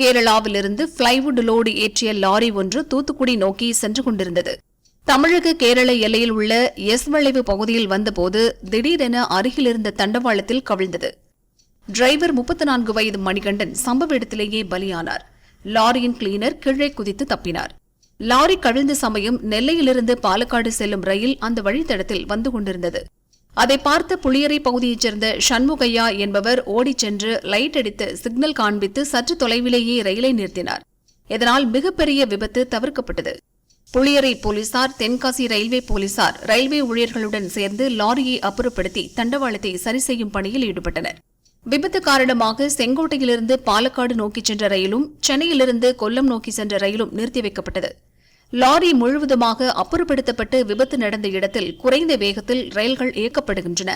கேரளாவிலிருந்து plywood load ஏற்றிய lorry ஒன்று தூத்துக்குடி நோக்கி சென்று கொண்டிருந்தது. தமிழக கேரள எல்லையில் உள்ள எஸ் வளைவு பகுதியில் வந்தபோது திடீரென அருகிலிருந்த தண்டவாளத்தில் கவிழ்ந்தது. டிரைவர் முப்பத்தி நான்கு வயது மணிகண்டன் சம்பவ இடத்திலேயே பலியானார். லாரியின் கிளீனர் கீழே குதித்து தப்பினார். லாரி கவிழ்ந்த சமயம் நெல்லையிலிருந்து பாலக்காடு செல்லும் ரயில் அந்த வழித்தடத்தில் வந்து கொண்டிருந்தது. அதை பார்த்த புளியரை பகுதியைச் சேர்ந்த சண்முகையா என்பவர் ஓடிச் சென்று லைட் அடித்து சிக்னல் காண்பித்து சற்று தொலைவிலேயே ரயிலை நிறுத்தினார். இதனால் மிகப்பெரிய விபத்து தவிர்க்கப்பட்டது. புளியரை போலீசார் தென்காசி ரயில்வே போலீசார் ரயில்வே ஊழியர்களுடன் சேர்ந்து லாரியை அப்புறப்படுத்தி தண்டவாளத்தை சரி செய்யும் பணியில் ஈடுபட்டனர். விபத்து காரணமாக செங்கோட்டையிலிருந்து பாலக்காடு நோக்கிச் சென்ற ரயிலும் சென்னையிலிருந்து கொல்லம் நோக்கி சென்ற ரயிலும் நிறுத்தி வைக்கப்பட்டது. லாரி முழுவதுமாக அப்புறப்படுத்தப்பட்டு விபத்து நடந்த இடத்தில் குறைந்த வேகத்தில் ரயில்கள் இயக்கப்படுகின்றன.